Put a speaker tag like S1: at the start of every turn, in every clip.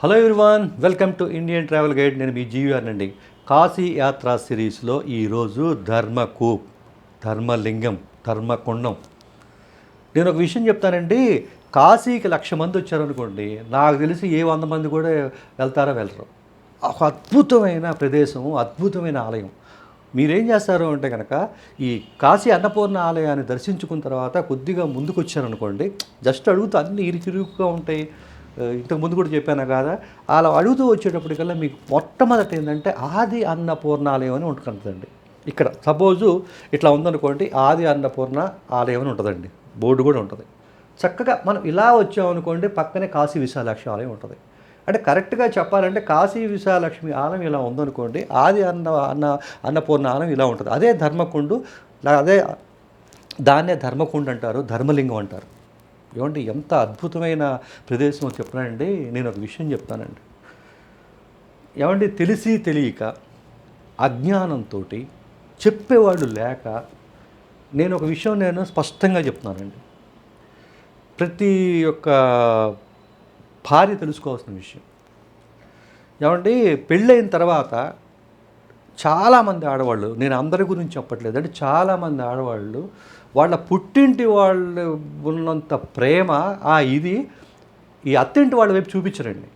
S1: Hello everyone welcome to Indian travel guide నేను మీ GVR అండి కాశీ యాత్రా సిరీస్లో ఈరోజు ధర్మకూప్ ధర్మలింగం ధర్మకుండం. నేను ఒక విషయం చెప్తానండి కాశీకి లక్ష మంది వచ్చారనుకోండి నాకు తెలిసి ఏ వంద మంది కూడా వెళ్తారో వెళ్ళరు. ఒక అద్భుతమైన ప్రదేశం అద్భుతమైన ఆలయం. మీరేం చేస్తారు అంటే కనుక ఈ కాశీ అన్నపూర్ణ ఆలయాన్ని దర్శించుకున్న తర్వాత కొద్దిగా ముందుకు వచ్చారనుకోండి జస్ట్ అడుగుతూ అన్ని ఇరుకిరుకుగా ఉంటాయి. ఇంతకు ముందు కూడా చెప్పాను కదా? అలా అడుగుతూ వచ్చేటప్పటికల్లా మీకు మొట్టమొదటి ఏంటంటే ఆది అన్నపూర్ణ ఆలయం అని ఉంటుందండి ఇక్కడ సపోజు ఇట్లా ఉందనుకోండి ఆది అన్నపూర్ణ ఆలయం అని ఉంటుందండి. బోర్డు కూడా ఉంటుంది. చక్కగా మనం ఇలా వచ్చామనుకోండి పక్కనే కాశీ విశాలాక్షి ఆలయం ఉంటుంది. అంటే కరెక్ట్గా చెప్పాలంటే కాశీ విశాలక్ష్మి ఆలయం ఇలా ఉందనుకోండి ఆది అన్న అన్న అన్నపూర్ణ ఆలయం ఇలా ఉంటుంది. అదే ధర్మకుండు అదే దాన్నే ధర్మకుండు అంటారు ధర్మలింగం అంటారు. ఏమంటే ఎంత అద్భుతమైన ప్రదేశం చెప్పనండి నేను ఒక విషయం చెప్తానండి. ఏమంటే తెలిసి తెలియక అజ్ఞానంతో చెప్పేవాళ్ళు లేక నేను ఒక విషయం నేను స్పష్టంగా చెప్తున్నానండి. ప్రతి ఒక్క భార్య తెలుసుకోవాల్సిన విషయం. ఏమండి పెళ్ళైన తర్వాత చాలామంది ఆడవాళ్ళు నేను అందరి గురించి చెప్పట్లేదు అంటే చాలామంది ఆడవాళ్ళు వాళ్ళ పుట్టింటి వాళ్ళు ఉన్నంత ప్రేమ ఆ ఇది ఈ అత్తింటి వాళ్ళ వైపు చూపించరండి.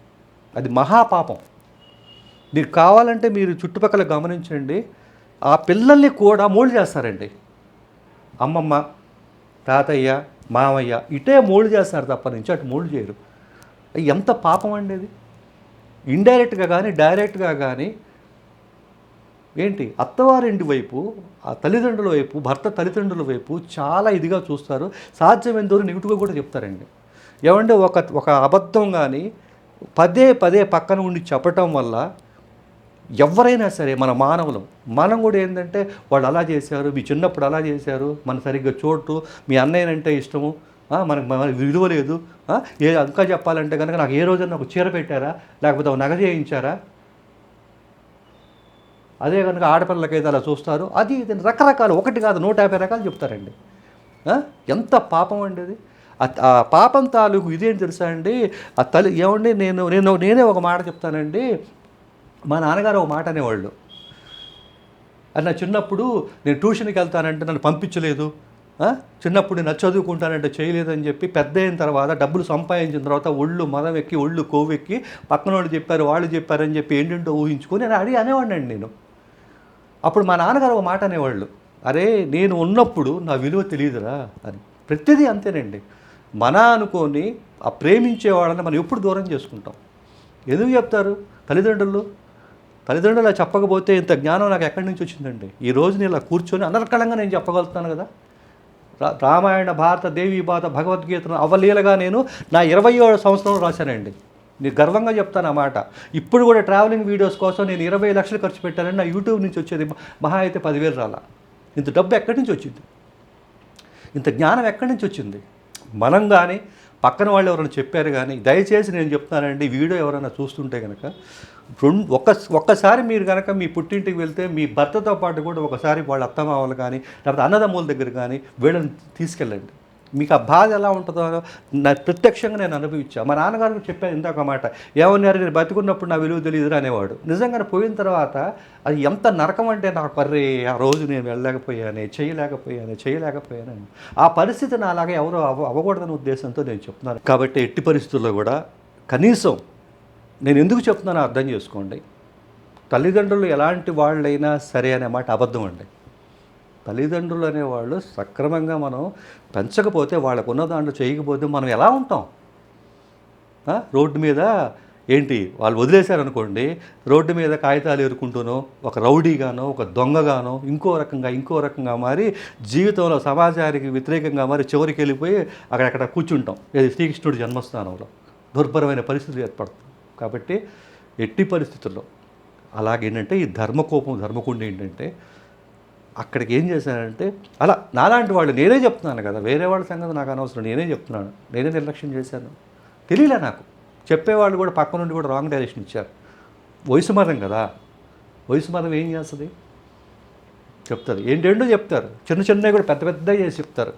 S1: అది మహాపాపం. మీరు కావాలంటే మీరు చుట్టుపక్కల గమనించండి. ఆ పిల్లల్ని కూడా మోల్డ్ చేస్తారండి. అమ్మమ్మ తాతయ్య మామయ్య ఇటే మోల్డ్ చేస్తారు తప్ప నుంచి అటు మోల్డ్ చేయరు. ఎంత పాపం అండి అది ఇండైరెక్ట్గా కానీ డైరెక్ట్గా కానీ ఏంటి? అత్తవారింటి వైపు ఆ తల్లిదండ్రుల వైపు భర్త తల్లిదండ్రుల వైపు చాలా ఇదిగా చూస్తారు. సాధ్యమైనంతవరకు నెగిటివ్గా కూడా చెప్తారండి. ఏమంటే ఒక ఒక అబద్ధం కానీ పదే పదే పక్కన ఉండి చెప్పటం వల్ల ఎవరైనా సరే మన మానవులం మనం కూడా ఏంటంటే వాళ్ళు అలా చేశారు మీ చిన్నప్పుడు అలా చేశారు మన సరిగ్గా చోటు మీ అన్నయ్యనంటే ఇష్టము మనకు మన విలువ లేదు ఏ ఇంకా చెప్పాలంటే కనుక నాకు ఏ రోజైనా ఒక చీర పెట్టారా లేకపోతే ఒక నగ చేయించారా? అదే కనుక ఆడపిల్లలకైతే అలా చూస్తారు. అది ఇది రకరకాలు ఒకటి కాదు నూట యాభై రకాలు చెప్తారండి. ఎంత పాపం అండి అది? ఆ- పాపం తాలూకు ఇదేం తెలుసా అండి? ఆ తల్లి ఏమండి నేను నేను నేనే ఒక మాట చెప్తానండి. మా నాన్నగారు ఒక మాట అనేవాళ్ళు. అది నా చిన్నప్పుడు నేను ట్యూషన్కి వెళ్తానంటే నన్ను పంపించలేదు. చిన్నప్పుడు నేను చదువుకుంటానంటే చేయలేదని చెప్పి పెద్ద అయిన తర్వాత డబ్బులు సంపాదించిన తర్వాత ఒళ్ళు మదం ఎక్కి ఒళ్ళు కొవ్వెక్కి పక్కన వాళ్ళు చెప్పారు వాళ్ళు చెప్పారని చెప్పి ఏంటంటో ఊహించుకొని నేను అడిగి అనేవాడిని అండి నేను. అప్పుడు మా నాన్నగారు ఒక మాట అనేవాళ్ళు అరే నేను ఉన్నప్పుడు నా విలువ తెలియదురా అని. ప్రతిదీ అంతేనండి. మన అనుకొని ఆ ప్రేమించే వాళ్ళని మనం ఎప్పుడు దూరం చేసుకుంటాం. ఎందుకు చెప్తారు తల్లిదండ్రులు? తల్లిదండ్రులు చెప్పకపోతే ఇంత జ్ఞానం నాకు ఎక్కడి నుంచి వచ్చిందండి? ఈ రోజు నేను ఇలా కూర్చొని అనర్కళంగా నేను చెప్పగలుగుతాను కదా? రా- రామాయణ భారత దేవి భారత భగవద్గీతను అవలీలగా నేను నా ఇరవై ఏడు సంవత్సరంలో రాశానండి. నేను గర్వంగా చెప్తాను అన్నమాట ఇప్పుడు కూడా ట్రావెలింగ్ వీడియోస్ కోసం నేను ఇరవై లక్షలు ఖర్చు పెట్టానని నా యూట్యూబ్ నుంచి వచ్చేది మహా అయితే పదివేలు రాలా. ఇంత డబ్బు ఎక్కడి నుంచి వచ్చింది? ఇంత జ్ఞానం ఎక్కడి నుంచి వచ్చింది? మనం కానీ పక్కన వాళ్ళు ఎవరైనా చెప్పారు కానీ దయచేసి నేను చెప్తున్నానండి వీడియో ఎవరైనా చూస్తుంటే కనుక రెండు ఒక్క ఒక్కసారి మీరు కనుక మీ పుట్టింటికి వెళ్తే మీ భర్తతో పాటు కూడా ఒకసారి వాళ్ళ అత్తమామలు కానీ లేకపోతే అన్నదమ్ముల దగ్గర కానీ వీళ్ళని తీసుకెళ్ళండి. మీకు ఆ బాధ ఎలా ఉంటుందో నా ప్రత్యక్షంగా నేను అనుభవించా. మా నాన్నగారు చెప్పాను ఇందాక మాట ఏమన్నారు నేను బతికున్నప్పుడు నా విలువ తెలియదురా అనేవాడు. నిజంగానే పోయిన తర్వాత అది ఎంత నరకం అంటే నాకు అర్రే ఆ రోజు నేను వెళ్ళలేకపోయాను చేయలేకపోయాను చేయలేకపోయాను ఆ పరిస్థితి నా అలాగే ఎవరో అవ అవ్వకూడదనే ఉద్దేశంతో నేను చెప్తున్నాను. కాబట్టి ఎట్టి పరిస్థితుల్లో కూడా కనీసం నేను ఎందుకు చెప్తున్నానో అర్థం చేసుకోండి. తల్లిదండ్రులు ఎలాంటి వాళ్ళైనా సరే అనే మాట అబద్ధం అండి. తల్లిదండ్రులు అనేవాళ్ళు సక్రమంగా మనం పెంచకపోతే వాళ్ళకు ఉన్న దాంట్లో చేయకపోతే మనం ఎలా ఉంటాం? రోడ్డు మీద ఏంటి? వాళ్ళు వదిలేశారనుకోండి రోడ్డు మీద కాగితాలు ఎరుకుంటూనో ఒక రౌడీగానో ఒక దొంగగానో ఇంకో రకంగా ఇంకో రకంగా మారి జీవితంలో సమాజానికి వ్యతిరేకంగా మారి చివరికి వెళ్ళిపోయి అక్కడక్కడ కూర్చుంటాం. ఇది శ్రీకృష్ణుడి జన్మస్థానంలో. దుర్భరమైన పరిస్థితులు ఏర్పడుతుంది కాబట్టి ఎట్టి పరిస్థితుల్లో అలాగేంటంటే ఈ ధర్మకోపం ధర్మకుండ ఏంటంటే అక్కడికి ఏం చేశానంటే అలా నాలాంటి వాళ్ళు నేనే చెప్తున్నాను కదా వేరే వాళ్ళ సంగతి నాకు అనవసరం నేనే చెప్తున్నాను నేనే నిర్లక్ష్యం చేశాను. తెలియలే నాకు. చెప్పేవాళ్ళు కూడా పక్క నుండి కూడా రాంగ్ డైరెక్షన్ ఇచ్చారు. వయసు మతం కదా వయసు మతం ఏం చేస్తుంది? చెప్తారు. ఏంటేంటో చెప్తారు. చిన్న చిన్నవి కూడా పెద్ద పెద్దగా చేసి చెప్తారు.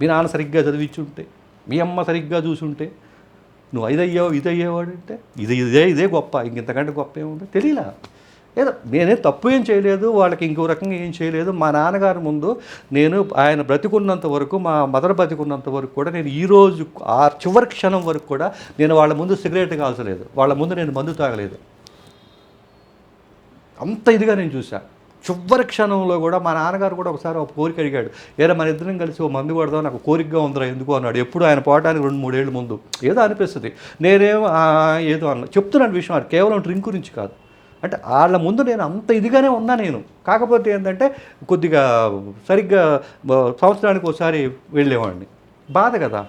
S1: మీ నాన్న సరిగ్గా చదివించుంటే మీ అమ్మ సరిగ్గా చూసుంటే నువ్వు ఇది అయ్యావు ఇది అయ్యేవాడు అంటే ఇది ఇదే ఇదే గొప్ప ఇంకెంతకంటే గొప్ప ఏముంది? తెలియలా ఏదో నేనేం తప్పు ఏం చేయలేదు వాళ్ళకి ఇంకో రకంగా ఏం చేయలేదు. మా నాన్నగారి ముందు నేను ఆయన బ్రతికున్నంత వరకు మా మదర్ బ్రతికున్నంత వరకు కూడా నేను ఈ రోజు ఆ చివరి క్షణం వరకు కూడా నేను వాళ్ళ ముందు సిగరెట్ కాల్చలేదు. వాళ్ళ ముందు నేను మందు తాగలేదు. అంత ఇదిగా నేను చూశాను చివరి క్షణంలో కూడా మా నాన్నగారు కూడా ఒకసారి ఒక కోరిక అడిగాడు. ఏరా మన ఇద్దరం కలిసి ఓ మందు కొడదాం నాకు కోరికగా ఉందిరా ఎందుకు? అన్నాడు. ఎప్పుడు ఆయన పోవడానికి రెండు మూడేళ్ళ ముందు. ఏదో అనిపిస్తుంది. నేనేం ఏదో అన్న చెప్తున్నాను విషయం అది. కేవలం డ్రింక్ గురించి కాదు. అంటే వాళ్ళ ముందు నేను అంత ఇదిగానే ఉన్నా నేను. కాకపోతే ఏంటంటే కొద్దిగా సరిగ్గా సంవత్సరానికి ఒకసారి వెళ్ళేవాడిని. బాధ కదా.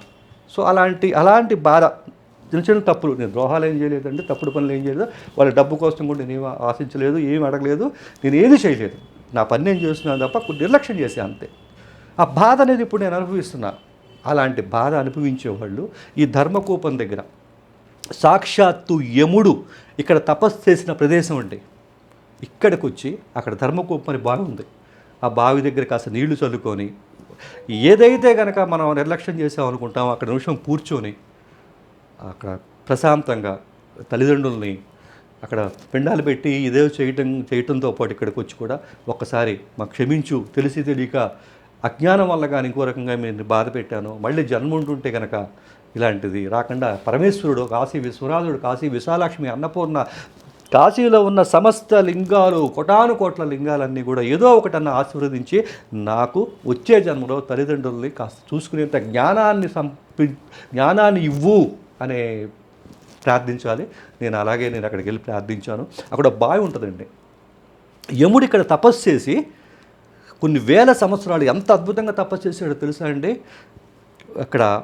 S1: సో అలాంటి అలాంటి బాధ చిన్న చిన్న తప్పులు. నేను ద్రోహాలు ఏం చేయలేదండి తప్పుడు పనులు ఏం చేయలేదు. వాళ్ళ డబ్బు కోసం కూడా నేను ఆశించలేదు ఏమి అడగలేదు. నేను ఏది చేయలేదు. నా పని నేను చేస్తున్నాను తప్ప కొద్ది నిర్లక్ష్యం చేసే అంతే. ఆ బాధ అనేది ఇప్పుడు నేను అనుభవిస్తున్నా. అలాంటి బాధ అనుభవించేవాళ్ళు ఈ ధర్మకూపం దగ్గర సాక్షాత్తు యముడు ఇక్కడ తపస్సు చేసిన ప్రదేశం అండి. ఇక్కడికి వచ్చి అక్కడ ధర్మకూపం అని బావి ఉంది. ఆ బావి దగ్గర కాస్త నీళ్ళు చల్లుకొని ఏదైతే కనుక మనం నిర్లక్ష్యం చేసామనుకుంటాం అక్కడ నిమిషం కూర్చొని అక్కడ ప్రశాంతంగా తల్లిదండ్రుల్ని అక్కడ పిండాలు పెట్టి ఇదే చేయటం చేయటంతో పాటు ఇక్కడికి వచ్చి కూడా ఒక్కసారి మాకు క్షమించు తెలిసి తెలియక అజ్ఞానం వల్ల కానీ ఇంకో రకంగా మీరు బాధ పెట్టాను మళ్ళీ జన్మ ఉంటుంటే కనుక ఇలాంటిది. రాకుండా పరమేశ్వరుడు కాశీ విశ్వనాథుడు కాశీ విశాలాక్ష్మి అన్నపూర్ణ కాశీలో ఉన్న సమస్త లింగాలు కోటాను కోట్ల లింగాలన్నీ కూడా ఏదో ఒకటన్న ఆశీర్వదించి నాకు వచ్చే జన్మలో తల్లిదండ్రుల్ని కాస్త చూసుకునేంత జ్ఞానాన్ని సంపి జ్ఞానాన్ని ఇవ్వు అనే ప్రార్థించాలి. నేను అలాగే నేను అక్కడికి వెళ్ళి ప్రార్థించాను. అక్కడ బావి ఉంటుందండి. యముడు ఇక్కడ తపస్సు చేసి కొన్ని వేల సంవత్సరాలు ఎంత అద్భుతంగా తపస్సు చేశాడో తెలుసా అండి? అక్కడ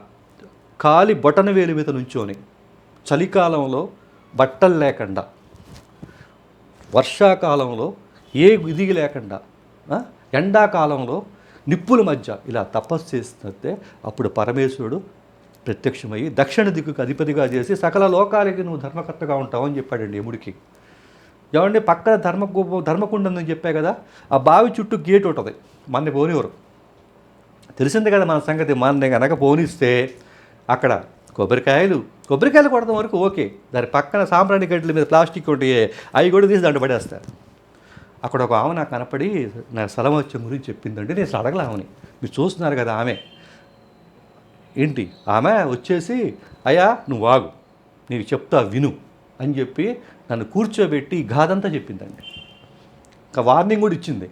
S1: కాలి బొటన వేలి మీద నుంచోని చలికాలంలో బట్టలు లేకుండా వర్షాకాలంలో ఏ విధి లేకుండా ఎండాకాలంలో నిప్పుల మధ్య ఇలా తపస్సు చేస్తే అప్పుడు పరమేశ్వరుడు ప్రత్యక్షమయ్యి దక్షిణ దిక్కుకు అధిపతిగా చేసి సకల లోకాలకి నువ్వు ధర్మకర్తగా ఉంటావు అని చెప్పాడండి యముడికి. ఏమంటే పక్కన ధర్మ ధర్మకుండ ఉందని చెప్పా కదా ఆ బావి చుట్టూ గేట్ ఉంటుంది మన పోనివరు తెలిసింది కదా మన సంగతి మన కనుక పోనిస్తే అక్కడ కొబ్బరికాయలు కొబ్బరికాయలు కొడతాం వరకు ఓకే. దాని పక్కన సాంబ్రాణి గడ్డల మీద ప్లాస్టిక్ ఒకటి అవి కూడా తీసి దాంట్లో పడేస్తారు. అక్కడ ఒక ఆమె నాకు కనపడి నా స్థలం వచ్చే గురించి చెప్పిందంటే నేను అసలు అడగలే ఆమెని. మీరు చూస్తున్నారు కదా ఆమె. ఏంటి? ఆమె వచ్చేసి అయ్యా నువ్వు ఆగు. నీకు చెప్తా విను. అని చెప్పి నన్ను కూర్చోబెట్టి గాదంతా గాథంతా చెప్పిందండి. ఇంకా వార్నింగ్ కూడా ఇచ్చింది.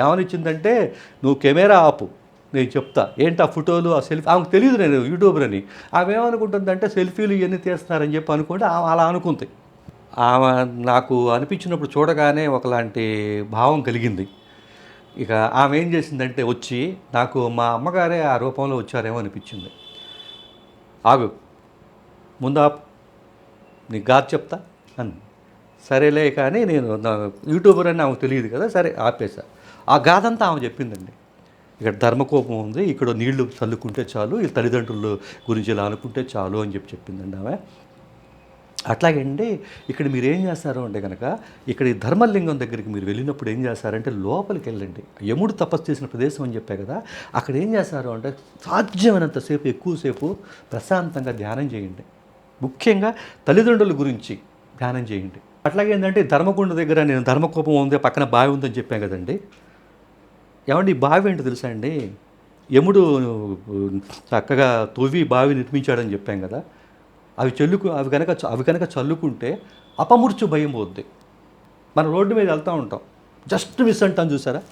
S1: ఏమని ఇచ్చిందంటే నువ్వు కెమెరా ఆపు. నేను చెప్తా. ఏంటి ఆ ఫోటోలు ఆ సెల్ఫీ? ఆమెకు తెలియదు నేను యూట్యూబర్ అని ఆమె ఏమనుకుంటుందంటే సెల్ఫీలు ఇవన్నీ తీస్తున్నారని చెప్పి అనుకుంటే ఆమె అలా అనుకుంది. ఆమె నాకు అనిపించినప్పుడు చూడగానే ఒకలాంటి భావం కలిగింది. ఇక ఆమె ఏం చేసిందంటే వచ్చి నాకు మా అమ్మగారే ఆ రూపంలో వచ్చారేమో అనిపించింది. ఆగు. ముందు ఆపు. నీకు గారు చెప్తా అని సరేలే కానీ నేను యూట్యూబర్ అని ఆమెకు తెలియదు కదా సరే ఆపేసా. ఆ గాథంతా ఆమె చెప్పిందండి. ఇక్కడ ధర్మకోపం ఉంది. ఇక్కడ నీళ్ళు చల్లుకుంటే చాలు ఈ తల్లిదండ్రుల గురించి ఇలా అనుకుంటే చాలు అని చెప్పి చెప్పిందండి ఆమె. అట్లాగండి ఇక్కడ మీరు ఏం చేస్తారు అంటే కనుక ఇక్కడ ఈ ధర్మలింగం దగ్గరికి మీరు వెళ్ళినప్పుడు ఏం చేస్తారంటే లోపలికి వెళ్ళండి. యముడు తపస్సు చేసిన ప్రదేశం అని చెప్పే కదా అక్కడ ఏం చేస్తారు అంటే సాధ్యమైనంతసేపు ఎక్కువసేపు ప్రశాంతంగా ధ్యానం చేయండి. ముఖ్యంగా తల్లిదండ్రుల గురించి ధ్యానం చేయండి. అట్లాగే ఏంటంటే ధర్మకుండ దగ్గర నేను ధర్మకోపం ఉంది పక్కన బావి ఉందని చెప్పాను కదండి. ఏమండి బావి ఏంటో తెలుసా అండి? యముడు చక్కగా తవ్వి బావి నిర్మించాడని చెప్పాం కదా. అవి చల్లుకు అవి కనుక అవి కనుక చల్లుకుంటే అపమృత్యు భయం పోద్ది. మన రోడ్డు మీద వెళ్తూ ఉంటాం. జస్ట్ మిస్ అంటాం చూసారా?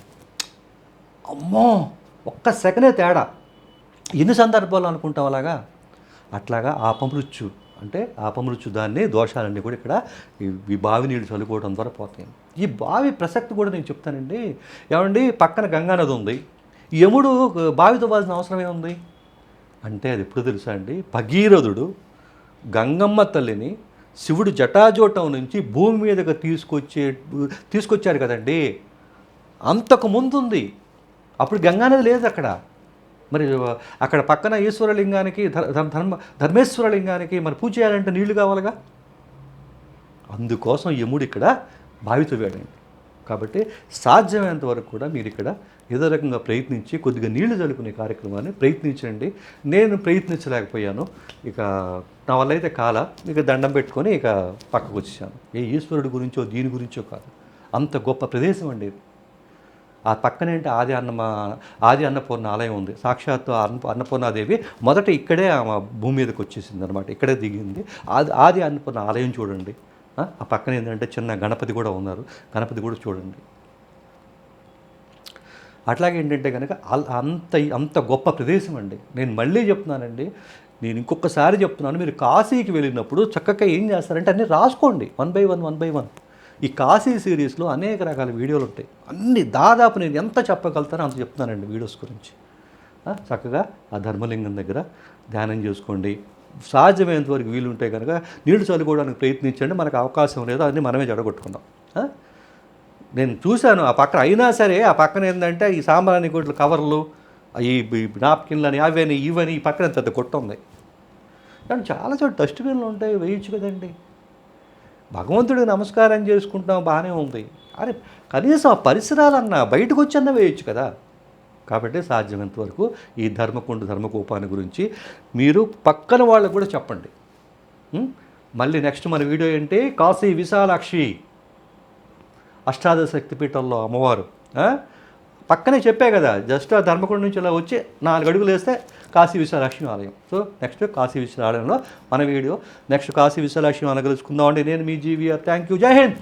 S1: అమ్మో ఒక్క సెకండే తేడా. ఎన్ని సందర్భాలు అనుకుంటాం అలాగా? అట్లాగా అపమృత్యు అంటే ఆపమృత్యు దాన్ని దోషాలన్నీ కూడా ఇక్కడ ఈ- బావి నీళ్ళు చల్లుకోవడం ద్వారా పోతాయి. ఈ బావి ప్రసక్తి కూడా నేను చెప్తానండి. ఏమండి? పక్కన గంగానది ఉంది. యముడు బావి తవ్వాల్సిన అవసరం ఏముంది? అంటే అది ఎప్పుడు తెలుసా అండి? భగీరథుడు గంగమ్మ తల్లిని శివుడు జటాజోటం నుంచి భూమి మీదకి తీసుకొచ్చే తీసుకొచ్చారు కదండి. అంతకు ముందు ఉంది అప్పుడు గంగానది లేదు అక్కడ. మరి అక్కడ పక్కన ఈశ్వరలింగానికి ధర్మ ధర్మేశ్వరలింగానికి మరి పూజ చేయాలంటే నీళ్ళు కావాలిగా? అందుకోసం యముడు ఇక్కడ బావి తవ్వాడండి కాబట్టి సాధ్యమైనంత వరకు కూడా మీరు ఇక్కడ ఏదో రకంగా ప్రయత్నించి కొద్దిగా నీళ్ళు చల్లుకునే కార్యక్రమాన్ని ప్రయత్నించండి. నేను ప్రయత్నించలేకపోయాను. ఇక నా వల్ల అయితే కాల. ఇక దండం పెట్టుకొని ఇక పక్కకు వచ్చేసాను. ఏ ఈశ్వరుడి గురించో దీని గురించో కాదు. అంత గొప్ప ప్రదేశం అండి ఇది. ఆ పక్కనేంటి ఆది అన్నమ ఆది అన్నపూర్ణ ఆలయం ఉంది. సాక్షాత్తు అన్న అన్నపూర్ణాదేవి మొదట ఇక్కడే ఆమె భూమి మీదకి వచ్చేసింది అనమాట ఇక్కడే దిగింది. ఆది ఆది అన్నపూర్ణ ఆలయం చూడండి. ఆ పక్కన ఏంటంటే చిన్న గణపతి కూడా ఉన్నారు. గణపతి కూడా చూడండి. అట్లాగే ఏంటంటే కనుక అల్- అంత అంత గొప్ప ప్రదేశం అండి. నేను మళ్ళీ చెప్తున్నానండి. నేను ఇంకొకసారి చెప్తున్నాను. మీరు కాశీకి వెళ్ళినప్పుడు చక్కగా ఏం చేస్తారంటే అన్నీ రాసుకోండి. One by one one by one. ఈ కాశీ సిరీస్లో అనేక రకాల వీడియోలు ఉంటాయి. అన్ని దాదాపు నేను ఎంత చెప్పగలుగుతానో అంత చెప్తున్నానండి వీడియోస్ గురించి. చక్కగా ఆ ధర్మలింగం దగ్గర ధ్యానం చేసుకోండి. సాధ్యమైనంత వరకు వీలుంటే కనుక నీళ్ళు చల్లుకోవడానికి ప్రయత్నించండి. మనకు అవకాశం లేదు అన్నీ మనమే జడగొట్టుకుందాం. నేను చూశాను ఆ పక్కన అయినా సరే ఆ పక్కన ఏంటంటే ఈ సాంబ్రాణి గుడ్ల కవర్లు ఈ నాప్కిన్లు అని అవని ఇవని ఈ పక్కన ఎంత కొట్ట ఉంది. కానీ చాలా చోట్ల డస్ట్బిన్లు ఉంటాయి వేయచ్చు కదండి. భగవంతుడికి నమస్కారం చేసుకుంటాం బాగానే ఉంది. అరే కనీసం ఆ పరిసరాలన్నా బయటకు అన్న వేయచ్చు కదా. కాబట్టి సాధ్యమైనంత వరకు ఈ ధర్మకుండ ధర్మకూపాన్ని గురించి మీరు పక్కన వాళ్ళకు కూడా చెప్పండి. మళ్ళీ నెక్స్ట్ మన వీడియో ఏంటి? కాశీ విశాలాక్షి. అష్టాదశ శక్తిపీఠంలో అమ్మవారు. పక్కనే చెప్పే కదా జస్ట్ ఆ ధర్మకుండ నుంచి ఇలా వచ్చి నాలుగు అడుగులు వేస్తే కాశీ విశాలాక్ష్మి ఆలయం. సో నెక్స్ట్ కాశీ విశాల ఆలయంలో మన వీడియో. నెక్స్ట్ కాశీ విశాలాక్ష్మి ఆలయం కలుసుకుందాం అండి. నేను మీ జీవీఆర్ థ్యాంక్ యూ జై హింద్